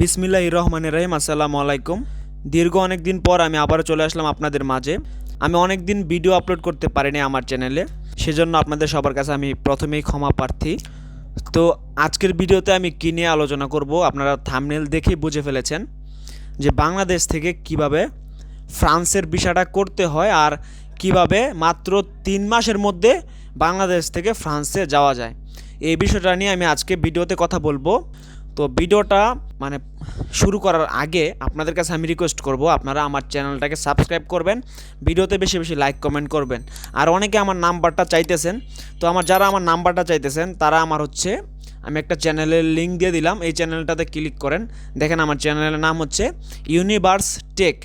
বিসমিল্লাহ রহমানের রহিম আসসালামু আলাইকুম। দীর্ঘ অনেক দিন পর আমি আবারও চলে আসলাম আপনাদের মাঝে। আমি অনেক দিন ভিডিও আপলোড করতে পারিনি আমার চ্যানেলে, সেজন্য আপনাদের সবার কাছে আমি প্রথমেই ক্ষমা প্রার্থী। তো আজকের ভিডিওতে আমি কী নিয়ে আলোচনা করব, আপনারা থামনেল দেখেই বুঝে ফেলেছেন যে বাংলাদেশ থেকে কীভাবে ফ্রান্সের ভিসাটা করতে হয় আর কীভাবে মাত্র তিন মাসের মধ্যে বাংলাদেশ থেকে ফ্রান্সে যাওয়া যায়। এই বিষয়টা নিয়ে আমি আজকে ভিডিওতে কথা বলব। তো ভিডিওটা মানে শুরু করার আগে আপনাদের কাছে আমি রিকোয়েস্ট করব, আপনারা আমার চ্যানেলটাকে সাবস্ক্রাইব করবেন, ভিডিওতে বেশি বেশি লাইক কমেন্ট করবেন। আর অনেকে আমার নাম্বারটা চাইতেছেন, তো আমার যারা আমার নাম্বারটা চাইতেছেন, তারা আমার হচ্ছে, আমি একটা চ্যানেলের লিঙ্ক দিয়ে দিলাম, এই চ্যানেলটাতে ক্লিক করেন। দেখেন আমার চ্যানেলের নাম হচ্ছে ইউনিভার্স টেক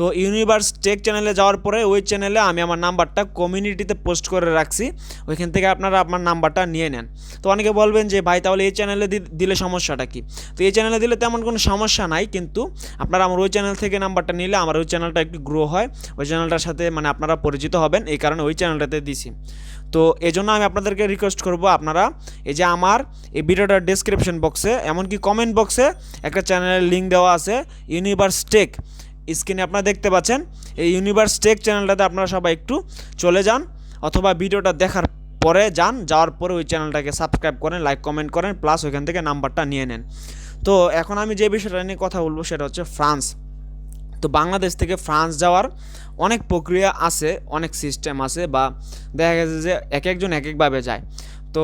তো ইউনিভার্স টেক চ্যানেলে যাওয়ার পরে ওই চ্যানেলে আমি আমার নাম্বারটা কমিউনিটিতে পোস্ট করে রাখছি। ওইখান থেকে আপনারা আপনার নাম্বারটা নিয়ে নেন। তো অনেকে বলবেন যে, ভাই, তাহলে এই চ্যানেলে দিলে সমস্যাটা কি? তো এই চ্যানেলে দিলে তেমন কোনো সমস্যা নাই, কিন্তু আপনারা আমার ওই চ্যানেল থেকে নাম্বারটা নিলে আমার ওই চ্যানেলটা একটু গ্রো হয়। ওই চ্যানেলটার সাথে মানে আপনারা পরিচিত হবেন, এই কারণে ওই চ্যানেলটাতে দিছি। তো এই জন্য আমি আপনাদেরকে রিকোয়েস্ট করব আপনারা এই যে আমার এই ভিডিওটার ডেসক্রিপশন বক্সে এমনকি কমেন্ট বক্সে একটা চ্যানেলের লিঙ্ক দেওয়া আছে, ইউনিভার্স টেক। স্ক্রিনে আপনারা দেখতে পাচ্ছেন, এই ইউনিভার্স টেক চ্যানেলটাতে আপনারা সবাই একটু চলে যান অথবা ভিডিওটা দেখার পরে যান, যাওয়ার পরে ওই চ্যানেলটাকে সাবস্ক্রাইব করেন, লাইক, কমেন্ট করেন, প্লাস ওইখান থেকে নাম্বারটা নিয়ে নেন। তো এখন আমি যে বিষয়টা নিয়ে কথা বলব সেটা হচ্ছে ফ্রান্স। তো বাংলাদেশ থেকে ফ্রান্স যাওয়ার অনেক প্রক্রিয়া আছে, অনেক সিস্টেম আছে বা দেখা গেছে যে এক একজন এক একভাবে যায়। তো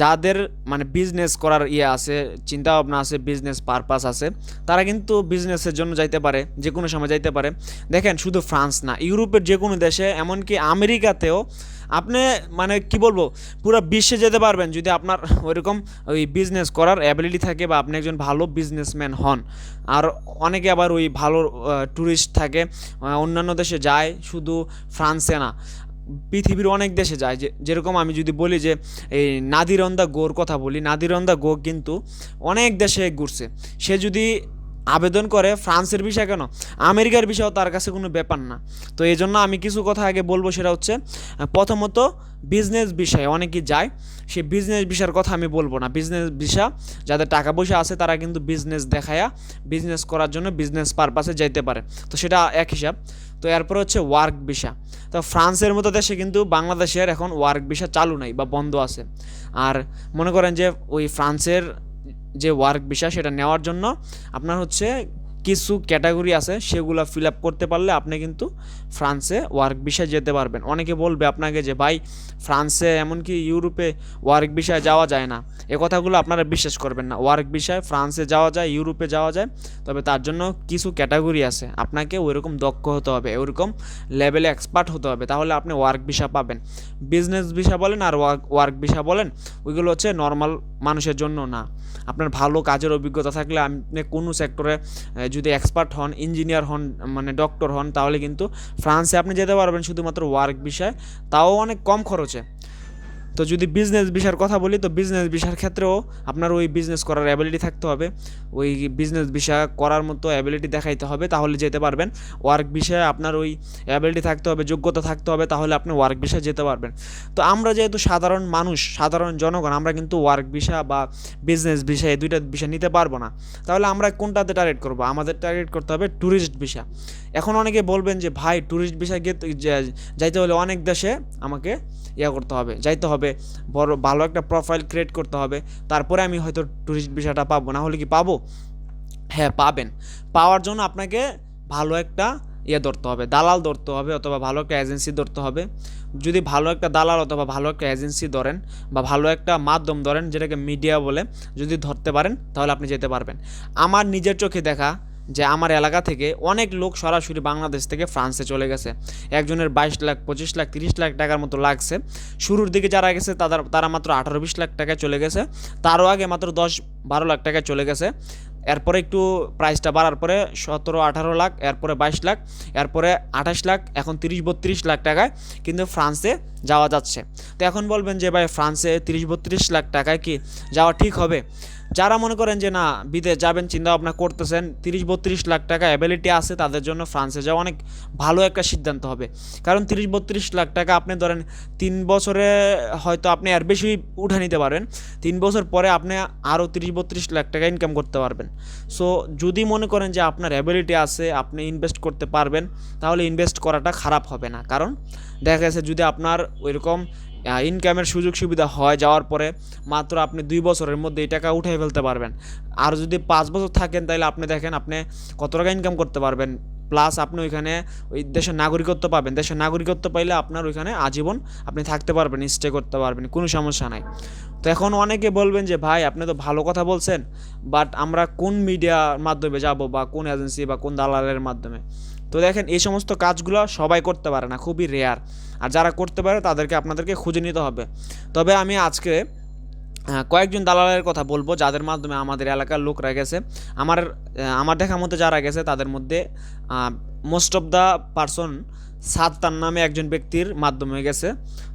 যাদের মানে বিজনেস করার ইয়ে আছে চিন্তা ভাবনা আছে বিজনেস পারপাস আছে, তারা কিন্তু বিজনেসের জন্য যাইতে পারে, যে কোনো সময় যাইতে পারে। দেখেন, শুধু ফ্রান্স না, ইউরোপের যে কোনো দেশে, এমনকি আমেরিকাতেও আপনি মানে কি বলব, পুরো বিশ্বে যেতে পারবেন যদি আপনার ওইরকম ওই বিজনেস করার অ্যাবিলিটি থাকে বা আপনি একজন ভালো বিজনেসম্যান হন। আর অনেকে আবার ওই ভালো ট্যুরিস্ট থাকে অন্যান্য দেশে যায়, শুধু ফ্রান্সে না। পৃথিবীর অনেক দেশে যায়। যে, যেরকম আমি যদি বলি যে, এই নাদিরন্দা গোর কথা বলি নাদিরন্দা গো কিন্তু অনেক দেশে ঘুরছে। সে যদি আবেদন করে ফ্রান্সের বিষয় কেন? আমেরিকার বিষয়ও তার কাছে কোনো ব্যাপার না। তো এই জন্য আমি কিছু কথা আগে বলব, সেটা হচ্ছে, প্রথমত বিজনেস বিষয়ে অনেকেই যায়, সে বিজনেস বিষয়ের কথা আমি বলব না। বিজনেস বিষয় যাদের টাকা পয়সা আছে, তারা কিন্তু বিজনেস দেখায়া বিজনেস করার জন্য বিজনেস পারপাসে যাইতে পারে। তো সেটা এক হিসাব। তো এরপর হচ্ছে ওয়ার্ক ভিসা তো ফ্রান্সের মতো দেশে কিন্তু বাংলাদেশের এখন ওয়ার্ক ভিসা চালু নাই বা বন্ধ আছে। আর মনে করেন যে ওই ফ্রান্সের যে ওয়ার্ক ভিসা সেটা নেওয়ার জন্য আপনার হচ্ছে কিছু ক্যাটাগরি আছে, সেগুলো ফিল আপ করতে পারলে আপনি কিন্তু ফ্রান্সে ওয়ার্ক ভিসায় যেতে পারবেন। অনেকে বলবে আপনাকে যে, ভাই ফ্রান্সে এমনকি ইউরোপে ওয়ার্ক ভিসায় যাওয়া যায় না। এ কথাগুলো আপনারা বিশ্বাস করবেন না। ওয়ার্ক ভিসায় ফ্রান্সে যাওয়া যায়, ইউরোপে যাওয়া যায়, তবে তার জন্য কিছু ক্যাটাগরি আছে। আপনাকে ওইরকম দক্ষ হতে হবে, ওইরকম লেভেলে এক্সপার্ট হতে হবে, তাহলে আপনি ওয়ার্ক ভিসা পাবেন। বিজনেস ভিসা বলেন আর ওয়ার্ক ওয়ার্ক ভিসা বলেন, ওইগুলো হচ্ছে নর্মাল মানুষের জন্য না। আপনার ভালো কাজের অভিজ্ঞতা থাকলে আপনি কোনো সেক্টরে যদি এক্সপার্ট হন ইঞ্জিনিয়ার হন মানে ডক্টর হন, তাহলে কিন্তু ফ্রান্সে আপনি যেতে পারবেন শুধুমাত্র ওয়ার্ক বিষয়ে। তাও অনেক কম খরচে। তো যদি বিজনেস বিষয়ের কথা বলি, তো বিজনেস বিষয়ের ক্ষেত্রেও আপনার ওই বিজনেস করার অ্যাবিলিটি থাকতে হবে। ওই বিজনেস বিষয় করার মতো অ্যাবিলিটি দেখাইতে হবে, তাহলে যেতে পারবেন। ওয়ার্ক বিষয়ে আপনার ওই অ্যাবিলিটি থাকতে হবে, যোগ্যতা থাকতে হবে, তাহলে আপনি ওয়ার্ক বিষয়ে যেতে পারবেন। তো আমরা যেহেতু সাধারণ মানুষ, সাধারণ জনগণ, আমরা কিন্তু ওয়ার্ক ভিসা বা বিজনেস ভিসা এই দুইটা বিষয় নিতে পারব না। তাহলে আমরা কোনটাতে টার্গেট করব? আমাদের টার্গেট করতে হবে ট্যুরিস্ট ভিসা এখন অনেকে বলবেন যে, ভাই ট্যুরিস্ট ভিসা গিয়ে যাইতে হলে অনেক দেশে আমাকে ইয়া করতে হবে, যাইতে হবে। বড়, ভালো একটা প্রোফাইল ক্রিয়েট করতে হবে। তারপরে আমি হয়তো ট্যুরিস্ট ভিসাটা পাবো। না হলে কি পাবো? হ্যাঁ পাবেন। পাওয়ার জন্য আপনাকে ভালো একটা ইয়ে ধরতে হবে, দালাল ধরতে হবে অথবা ভালো একটা এজেন্সি ধরতে হবে। যদি ভালো একটা দালাল অথবা ভালো একটা এজেন্সি ধরেন বা ভালো একটা মাধ্যম ধরেন, যেটাকে মিডিয়া বলে, যদি ধরতে পারেন, তাহলে আপনি যেতে পারবেন। আমার নিজের চোখে দেখা যে আমার এলাকা থেকে অনেক লোক সরাসরি বাংলাদেশ থেকে ফ্রান্সে চলে গেছে। একজনের বাইশ লাখ, পঁচিশ লাখ, তিরিশ লাখ টাকার মতো লাগছে। শুরুর দিকে যারা গেছে, তাদের, তারা মাত্র আঠারো, বিশ লাখ টাকায় চলে গেছে। তারও আগে মাত্র দশ, বারো লাখ টাকায় চলে গেছে। এরপরে একটু প্রাইসটা বাড়ার পরে সতেরো, আঠারো লাখ, এরপরে বাইশ লাখ, এরপরে আঠাশ লাখ, এখন তিরিশ, বত্রিশ লাখ টাকায় কিন্তু ফ্রান্সে যাওয়া যাচ্ছে। তো এখন বলবেন যে, ভাই, ফ্রান্সে তিরিশ, বত্রিশ লাখ টাকায় কি যাওয়া ঠিক হবে? যারা মনে করেন যে না বিদেশ যাবেন চিন্তা ভাবনা করতেছেন তিরিশ বত্রিশ লাখ টাকা অ্যাবিলিটি আছে, তাদের জন্য ফ্রান্সে যাওয়া অনেক ভালো একটা সিদ্ধান্ত হবে। কারণ তিরিশ বত্রিশ লাখ টাকা আপনি ধরেন তিন বছরে হয়তো আপনি আর বেশি উঠে নিতে পারবেন তিন বছর পরে আপনি আরও তিরিশ বত্রিশ লাখ টাকা ইনকাম করতে পারবেন। সো যদি মনে করেন যে আপনার অ্যাবিলিটি আছে, আপনি ইনভেস্ট করতে পারবেন, তাহলে ইনভেস্ট করাটা খারাপ হবে না। কারণ দেখা গেছে যদি আপনার ওইরকম ইনকামের সুযোগ সুবিধা হয় যাওয়ার পরে মাত্র আপনি দুই বছরের মধ্যে এই টাকা উঠে ফেলতে পারবেন। আর যদি পাঁচ বছর থাকেন, তাহলে আপনি দেখেন আপনি কত টাকা ইনকাম করতে পারবেন। প্লাস আপনি ওইখানে ওই দেশের নাগরিকত্ব পাবেন। দেশের নাগরিকত্ব পাইলে আপনার ওইখানে আজীবন আপনি থাকতে পারবেন স্টে করতে পারবেন, কোনো সমস্যা নাই। তো এখন অনেকে বলবেন যে, ভাই, আপনি তো ভালো কথা বলছেন বাট আমরা কোন মিডিয়ার মাধ্যমে যাব বা কোন এজেন্সি বা কোন দালালের মাধ্যমে? তো দেখেন, এই সমস্ত কাজগুলো সবাই করতে পারে না, খুবই রেয়ার আর যারা করতে পারে, তাদেরকে আপনাদেরকে খুঁজে নিতে হবে। তবে আমি আজকে কয়েকজন দালালের কথা বলব, যাদের মাধ্যমে আমাদের এলাকার লোকরা গেছে। আমার আমার দেখা মতো যারা গেছে, তাদের মধ্যে most of the person Sattar নামে একজন ব্যক্তির মাধ্যমে গেছে।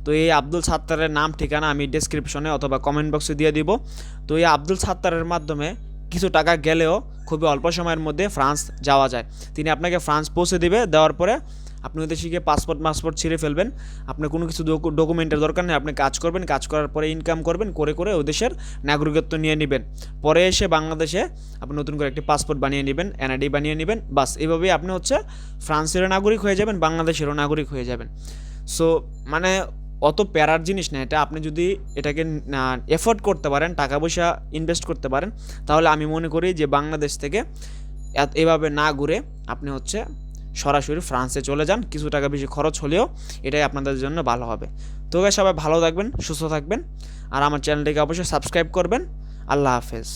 তো এই আব্দুল সাত্তারের নাম, ঠিকানা আমি ডেসক্রিপশনে অথবা কমেন্ট বক্সে দিয়ে দিব। তো এই আব্দুল সাত্তারের মাধ্যমে কিছু টাকা গেলেও খুবই অল্প সময়ের মধ্যে ফ্রান্স যাওয়া যায়। তিনি আপনাকে ফ্রান্স পৌঁছে দিবে, দেওয়ার পরে আপনি দেশে গিয়ে পাসপোর্ট মাসপোর্ট ছিঁড়ে ফেলবেন। আপনার কোনো কিছু ডকুমেন্টের দরকার নেই, আপনি কাজ করবেন, কাজ করার পরে ইনকাম করবেন, করে করে ওই দেশের নাগরিকত্ব নিয়ে নেবেন। পরে এসে বাংলাদেশে আপনি নতুন করে একটি পাসপোর্ট বানিয়ে নেবেন এনআইডি বানিয়ে নেবেন, বাস। এভাবেই আপনি হচ্ছে ফ্রান্সেরও নাগরিক হয়ে যাবেন, বাংলাদেশেরও নাগরিক হয়ে যাবেন। সো মানে অত প্যারার জিনিস না, এটা আপনি যদি এটাকে এফোর্ড করতে পারেন, টাকা পয়সা ইনভেস্ট করতে পারেন, তাহলে আমি মনে করি যে বাংলাদেশ থেকে এভাবে না ঘুরে আপনি হচ্ছে সরাসরি ফ্রান্সে চলে যান, কিছু টাকা বেশি খরচ হলেও এটাই আপনাদের জন্য ভালো হবে। তো সবাই ভালো থাকবেন, সুস্থ থাকবেন, আর আমার চ্যানেলটিকে অবশ্যই সাবস্ক্রাইব করবেন। আল্লাহ হাফেজ।